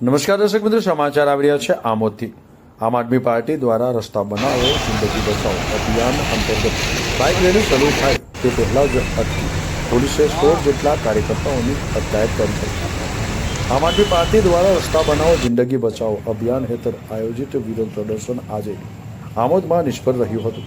નમસ્કાર દર્શક મિત્રો, સમાચાર આવી રહ્યા છે આમોદથી. આમ આદમી પાર્ટી દ્વારા રસ્તા બનાવો, જિંદગી બચાવો અભિયાન અંતર્ગત બાઇક રેલી શરૂ થાય તે પહેલા જ પોલીસે સોળ જેટલા કાર્યકર્તાઓની અટકાયત કરી હતી આમ આદમી પાર્ટી દ્વારા રસ્તા બનાવો, જિંદગી બચાવો અભિયાન હેઠળ આયોજિત વિરોધ પ્રદર્શન આજે આમોદમાં નિષ્ફળ રહ્યું હતું.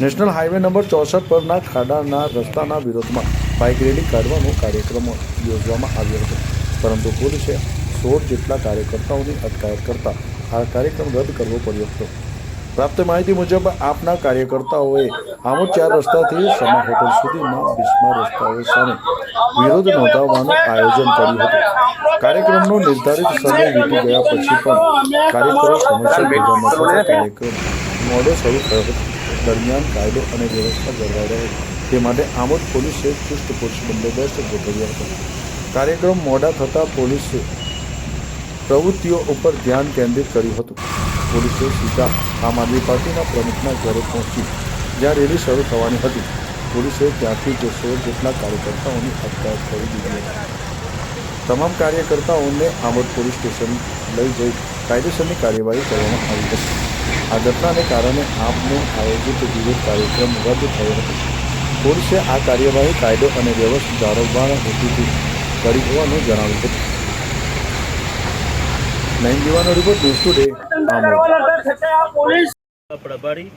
નેશનલ હાઈવે નંબર ચોસઠ પરના ખાડાના રસ્તાના વિરોધમાં બાઇક રેલી કાઢવાનો કાર્યક્રમ યોજવામાં આવ્યો હતો. પરંતુ પોલીસે સોળ જેટલા કાર્યકર્તાઓની અટકાયત કરતા આ કાર્યક્રમ રદ કરવો પડ્યો હતો. પ્રાપ્ત માહિતી મુજબ, આપના કાર્યકર્તાઓએ ચાર રસ્તાથી સમા હોટલ સુધીના બિસ્માર રસ્તાઓ સામે વિરોધ નોંધાવવાનું આયોજન કર્યું હતું. કાર્યક્રમનો નિર્ધારિત સમય વીતી ગયા પછી પણ કાર્યકરો સમસ્યા ભેગા કાર્યક્રમ મોડો શરૂ થયો હતો. દરમિયાન કાયદો અને વ્યવસ્થા જળવાઈ રહે. તે માટે આમોદ પોલીસે ચુસ્ત પોલીસ બંદોબસ્ત ગોઠવ્યો હતો. કાર્યક્રમ મોડા થતાં પોલીસે પ્રવૃત્તિઓ ઉપર ધ્યાન કેન્દ્રિત કર્યું હતું. પોલીસે સીધા આમ આદમી પાર્ટીના પ્રમુખના ઘરે પહોંચી જ્યાં રેલી શરૂ થવાની હતી. પોલીસે ત્યાંથી જ સોળ જેટલા કાર્યકર્તાઓની અટકાયત કરી દીધી હતી. તમામ કાર્યકર્તાઓને આમોદ પોલીસ સ્ટેશન લઈ જઈ કાયદેસરની કાર્યવાહી કરવામાં આવી હતી. આ ઘટનાને કારણે આપનો આયોજિત વિવિધ કાર્યક્રમ રદ થયો હતો. પોલીસે આ કાર્યવાહી કાયદો અને વ્યવસ્થા જાળવવાના હેતુથી કરી હોવાનું જણાવ્યું હતું. રિપોર્ટ ન્યૂઝ ટુડે પ્રભારી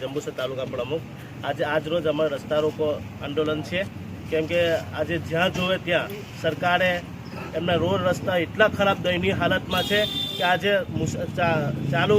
જંબુસર તાલુકા પ્રમુખ. આજે આજ રોજ અમારા રસ્તા રોકો આંદોલન છે. કેમ કે આજે જ્યાં જોવે ત્યાં સરકારે એમના રોડ રસ્તા એટલા ખરાબ દયનીય હાલતમાં છે કે આજે મુસ- ચા- ચાલુ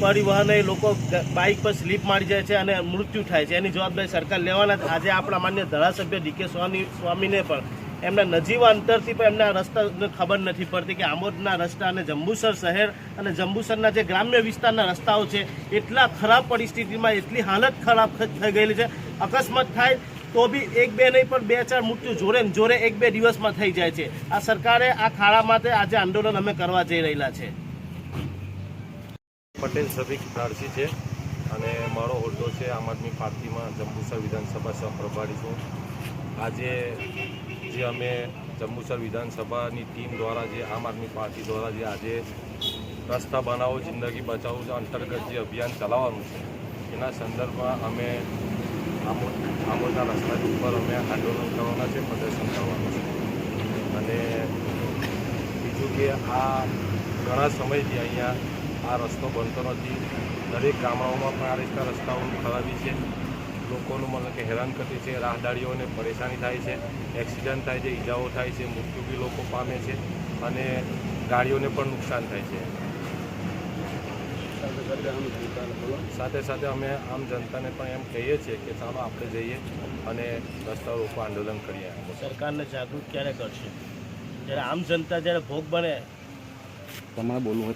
પરિવહન એ લોકો બાઇક પર સ્લીપ મારી જાય છે અને મૃત્યુ થાય છે. એની જવાબદારી સરકાર લેવાના આજે આપણા માન્ય ધારાસભ્ય ડીકે સ્વામી સ્વામીને પણ એમના નજીવા અંતરથી પણ એમના રસ્તાને ખબર નથી પડતી કે આમોદના રસ્તા અને જંબુસર શહેર અને જંબુસરના જે ગ્રામ્ય વિસ્તારના રસ્તાઓ છે, એટલા ખરાબ પરિસ્થિતિમાં એટલી હાલત ખરાબ થઈ ગયેલી છે. અકસ્માત થાય તો બી એક બે નહીં પણ બે ચાર મૃત્યુ જોરે જોરે એક બે દિવસમાં થઈ જાય છે. આ સરકારે આ ખાડા માટે આજે આંદોલન અમે કરવા જઈ રહેલા છે. પટેલ સભિક નારસી છે અને મારો હોદ્દો છે આમ આદમી પાર્ટીમાં જંબુસર વિધાનસભા સહપ્રભારી છું. આજે જે અમે જંબુસર વિધાનસભાની ટીમ દ્વારા જે આમ આદમી પાર્ટી દ્વારા જે આજે રસ્તા બનાવો, જિંદગી બચાવો અંતર્ગત જે અભિયાન ચલાવવાનું છે, એના સંદર્ભમાં અમે આમોદ આમોદના રસ્તા ઉપર અમે આંદોલન કરવાના છે, પ્રદર્શન કરવાનું છે. અને બીજું કે આ ઘણા સમયથી અહીંયા આ રસ્તો બનતો નથી. દરેક ગામડાઓમાં પણ આ રીતના રસ્તાઓની ખરાબી છે. લોકોનું મતલબ કે હેરાન કરતી છે રાહદારીઓને પરેશાની થાય છે એક્સિડન્ટ થાય છે ઈજાઓ થાય છે મૃત્યુ બી લોકો પામે છે અને ગાડીઓને પણ નુકસાન થાય છે. સાથે સાથે અમે આમ જનતાને પણ એમ કહીએ છીએ કે ચાલો આપણે જઈએ અને રસ્તા રોકો આંદોલન કરીએ. સરકારને જાગૃત ક્યારે કરશે? જ્યારે આમ જનતા જ્યારે ભોગ બને. તમારે બોલવું